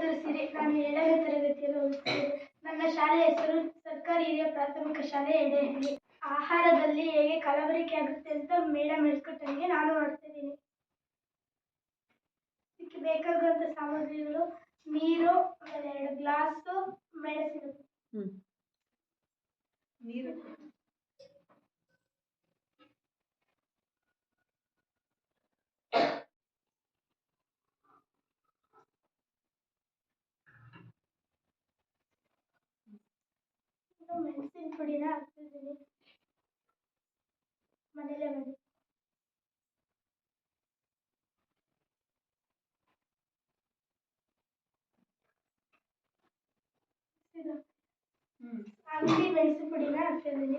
ಹೆಸರು ಸಿರಿ ನಾನು ಏಳನೇ ತರಗತಿಯಲ್ಲಿ ಓದುತ್ತೇನೆ ನನ್ನ ಶಾಲೆಯ ಹೆಸರು ಸರ್ಕಾರಿ ಹಿರಿಯ ಪ್ರಾಥಮಿಕ ಶಾಲೆ ಎಡೆಹಳ್ಳಿ. ಆಹಾರದಲ್ಲಿ ಹೇಗೆ ಕಲಬೆರಕೆ ಆಗುತ್ತೆ ಅಂತ ಮೇಡಮ್ ಹೇಳ್ಕೊಟ್ಟಂಗೆ ನಾನು ಮಾಡ್ತಿದ್ದೀನಿ ಇದಕ್ಕೆ ಬೇಕಾಗುವಂತ ಸಾಮಗ್ರಿಗಳು ನೀರು ಎರಡು ಗ್ಲಾಸು ಮೆಣಸಿನ ನೀರು. ಮೆಣಸಿನ ಪುಡಿನ ಹಾಕ್ತಿದ್ದೀನಿ ಮನೇಲೆ ಮಾಡಿ ಇದು ಹ್ಞೂ ಅಂಗಡಿ ಮೆಣಸಿನ ಪುಡಿನ ಹಾಕ್ತಿದ್ದೀನಿ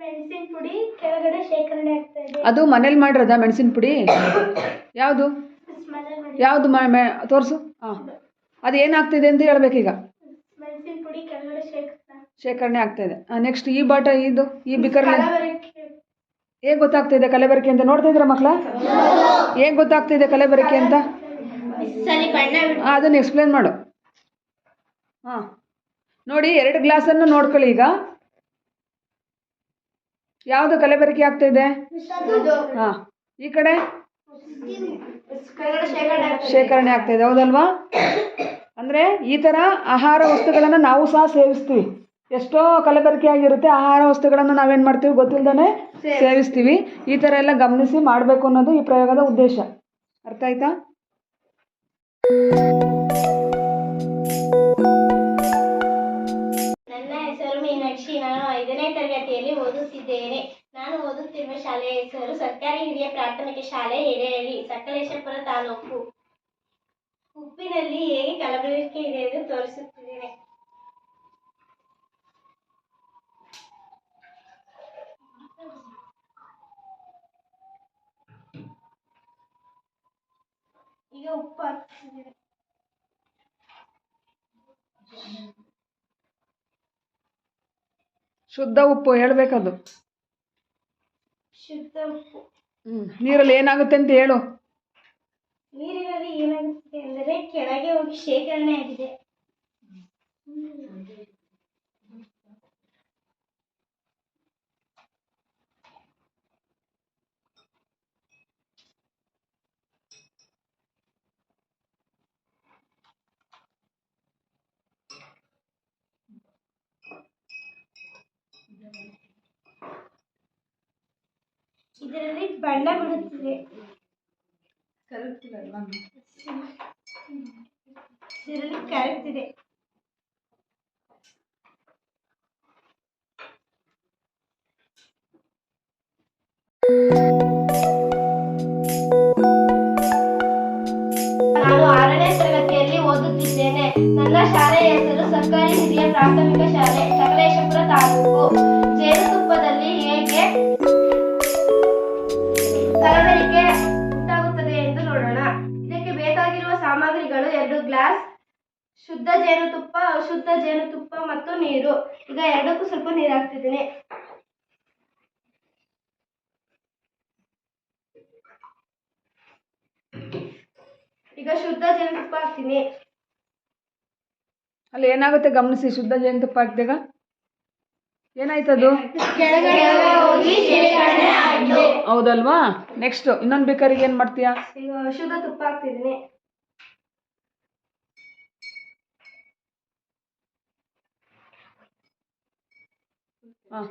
ಮೆಣಸಿನ ಪುಡಿ ಕೆಳಗಡೆ ಶೇಖರಣೆ ಆಗ್ತಾ ಇದೆ. ಅದು ಮನೇಲಿ ಮಾಡಿರೋದ ಮೆಣಸಿನ ಪುಡಿ? ಯಾವುದು? ಯಾವುದು ಮೆ ತೋರಿಸು. ಹಾಂ ಅದು ಏನಾಗ್ತಿದೆ ಅಂತ ಹೇಳ್ಬೇಕೀಗ ಮೆಣಸಿನ ಪುಡಿ ಕೆಳಗಡೆ ಶೇಖರಣೆ ಶೇಖರಣೆ ಆಗ್ತಾಯಿದೆ ನೆಕ್ಸ್ಟ್ ಈ ಬಾಟ ಇದು ಈ ಬಿಕರ್ ಕಲಬೆರಕೆ. ಹೇಗೆ ಗೊತ್ತಾಗ್ತಿದೆ ಕಲೆಬರಿಕೆ ಅಂತ? ನೋಡ್ತಾ ಇದ್ರ ಮಕ್ಕಳ ಹೇಗೆ ಗೊತ್ತಾಗ್ತಿದೆ ಕಲೆಬೆರಕೆ ಅಂತ? ಸರಿ ಬಣ್ಣ ಹಾಂ ಅದನ್ನು ಎಕ್ಸ್ಪ್ಲೇನ್ ಮಾಡು. ಹಾಂ ನೋಡಿ ಎರಡು ಗ್ಲಾಸನ್ನು ನೋಡ್ಕೊಳ್ಳಿ ಈಗ. ಯಾವುದು ಕಲಬೆರಕೆ ಆಗ್ತಾ ಇದೆ? ಹಾಂ. ಈ ಕಡೆ? ಶೇಖರಣೆ ಆಗ್ತಾ ಇದೆ. ಶೇಖರಣೆ ಆಗ್ತಾ ಇದೆ. ಹೌದಲ್ವಾ? ಅಂದರೆ ಈ ಥರ ಆಹಾರ ವಸ್ತುಗಳನ್ನು ನಾವು ಸಹ ಸೇವಿಸ್ತೀವಿ. ಎಷ್ಟೋ ಕಲಬೆರಕೆ ಆಗಿರುತ್ತೆ ಆಹಾರ ವಸ್ತುಗಳನ್ನು ನಾವೇನು ಮಾಡ್ತೀವಿ ಗೊತ್ತಿಲ್ಲದೇ ಸೇವಿಸ್ತೀವಿ. ಈ ಥರ ಎಲ್ಲ ಗಮನಿಸಿ ಮಾಡಬೇಕು ಅನ್ನೋದು ಈ ಪ್ರಯೋಗದ ಉದ್ದೇಶ. ಅರ್ಥ ಆಯ್ತಾ? ಐದನೇ ತರಗತಿಯಲ್ಲಿ ಓದುತ್ತಿದ್ದೇನೆ. ನಾನು ಓದುತ್ತಿರುವ ಶಾಲೆಯ ಹೆಸರು ಸರ್ಕಾರಿ ಹಿರಿಯ ಪ್ರಾಥಮಿಕ ಶಾಲೆ ಎಡೆಹಳ್ಳಿ, ಸಕಲೇಶಪುರ ತಾಲೂಕು. ಉಪ್ಪಿನಲ್ಲಿ ಹೇಗೆ ಕಲಬೆರಕೆ ಇದೆ ಎಂದು ತೋರಿಸುತ್ತಿದ್ದೇನೆ. ಈಗ ಉಪ್ಪು ಹಾಕ್ತಿದ್ದೇನೆ. ಶುದ್ಧ ಉಪ್ಪು ಹೇಳ್ಬೇಕದು. ಶುದ್ಧ ಉಪ್ಪು. ಹ್ಞೂ ನೀರಲ್ಲಿ ಏನಾಗುತ್ತೆ ಅಂತ ಹೇಳು. ನೀರಿನಲ್ಲಿ ಏನಾಗುತ್ತೆ ಅಂದರೆ ಕೆಳಗೆ ಹೋಗಿ ಶೇಖರಣೆ ಆಗಿದೆ. ಇದರಲ್ಲಿ ಬಣ್ಣ ಬಿಡುತ್ತದೆ ಇದರಲ್ಲಿ ಕರಗ್ತಿದೆ. ನಾನು ಆರನೇ ತರಗತಿಯಲ್ಲಿ ಓದುತ್ತಿದ್ದೇನೆ. ನನ್ನ ಶಾಲೆಯ ಹೆಸರು ಸರ್ಕಾರಿ ಹಿರಿಯ ಪ್ರಾಥಮಿಕ ಬೇಕಾಗಿರುವ ಸಾಮಗ್ರಿಗಳು ಎರಡು ಗ್ಲಾಸ್ ಶುದ್ಧ ಜೇನುತುಪ್ಪ ಅಶುದ್ಧ ಜೇನುತುಪ್ಪ ಮತ್ತು ನೀರು. ಈಗ ಎರಡಕ್ಕೂ ಸ್ವಲ್ಪ ನೀರು ಹಾಕ್ತಿದ್ದೀನಿ ಈಗ ಶುದ್ಧ ಜೇನುತುಪ್ಪ ಹಾಕ್ತೀನಿ. ಅಲ್ಲಿ ಏನಾಗುತ್ತೆ? ಗಮನಿಸಿ ಶುದ್ಧ ಜೇನುತುಪ್ಪ ಹಾಕಿದಾಗ ಏನಾಯ್ತದು ಹೌದಲ್ವಾ? ನೆಕ್ಸ್ಟ್ ಇನ್ನೊಂದು ಬೇಕಾರಿಗೆ ಏನ್ ಮಾಡ್ತೀಯಾ? ಈಗ ಶುದ್ಧ ತುಪ್ಪ ಹಾಕ್ತಿದ್ದೀನಿ. ಹಾಂ.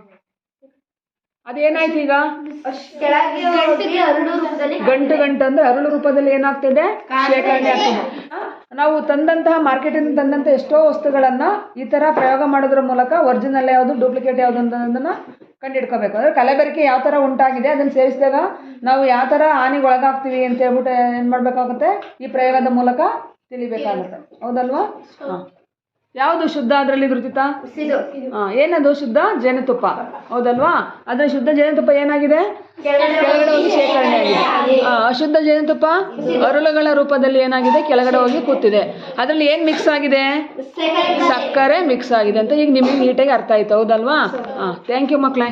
ಅದೇನಾಯ್ತು ಈಗ? ಗಂಟು ಗಂಟು ಅಂದ್ರೆ ಅರಳು ರೂಪದಲ್ಲಿ ಏನಾಗ್ತಿದೆ? ಶೇಖರಣೆ ಆಗ್ತದೆ. ನಾವು ತಂದಂತಹ ಮಾರ್ಕೆಟಿಂದ ತಂದಂಥ ಎಷ್ಟೋ ವಸ್ತುಗಳನ್ನು ಈ ಥರ ಪ್ರಯೋಗ ಮಾಡೋದ್ರ ಮೂಲಕ ಒರಿಜಿನಲ್ ಯಾವುದು ಡೂಪ್ಲಿಕೇಟ್ ಯಾವುದು ಅನ್ನೋದನ್ನು ಕಂಡುಹಿಡ್ಕೋಬೇಕು ಅಂದರೆ ಕಲಬೆರಕೆ ಯಾವ ಥರ ಉಂಟಾಗಿದೆ ಅದನ್ನು ಸೇರಿಸಿದಾಗ ನಾವು ಯಾವ ಥರ ಹಾನಿಗೆ ಒಳಗಾಗ್ತೀವಿ ಅಂತ ಹೇಳ್ಬಿಟ್ಟು ಏನು ಮಾಡಬೇಕಾಗುತ್ತೆ? ಈ ಪ್ರಯೋಗದ ಮೂಲಕ ತಿಳಿಬೇಕಾಗುತ್ತೆ. ಹೌದಲ್ವಾ? ಹಾಂ. ಯಾವುದು ಶುದ್ಧ ಅದರಲ್ಲಿ ಇದು ಹಾಂ ಏನದು ಶುದ್ಧ? ಜೇನುತುಪ್ಪ. ಹೌದಲ್ವಾ? ಅದರ ಶುದ್ಧ ಜೇನುತುಪ್ಪ ಏನಾಗಿದೆ? ಕೆಳಗಡೆ ಹೋಗಿ ಶೇಖರಣೆ ಆಗಿದೆ. ಅಶುದ್ಧ ಜೇನುತುಪ್ಪ ಅರುಳುಗಳ ರೂಪದಲ್ಲಿ ಏನಾಗಿದೆ? ಕೆಳಗಡೆ ಹೋಗಿ ಕೂತಿದೆ. ಅದರಲ್ಲಿ ಏನು ಮಿಕ್ಸ್ ಆಗಿದೆ? ಸಕ್ಕರೆ ಮಿಕ್ಸ್ ಆಗಿದೆ. ಅಂತ ಈಗ ನಿಮಗೆ ನೀಟಾಗಿ ಅರ್ಥ ಆಯ್ತು. ಹೌದಲ್ವಾ? ಹಾಂ ಥ್ಯಾಂಕ್ ಯು ಮಕ್ಕಳೇ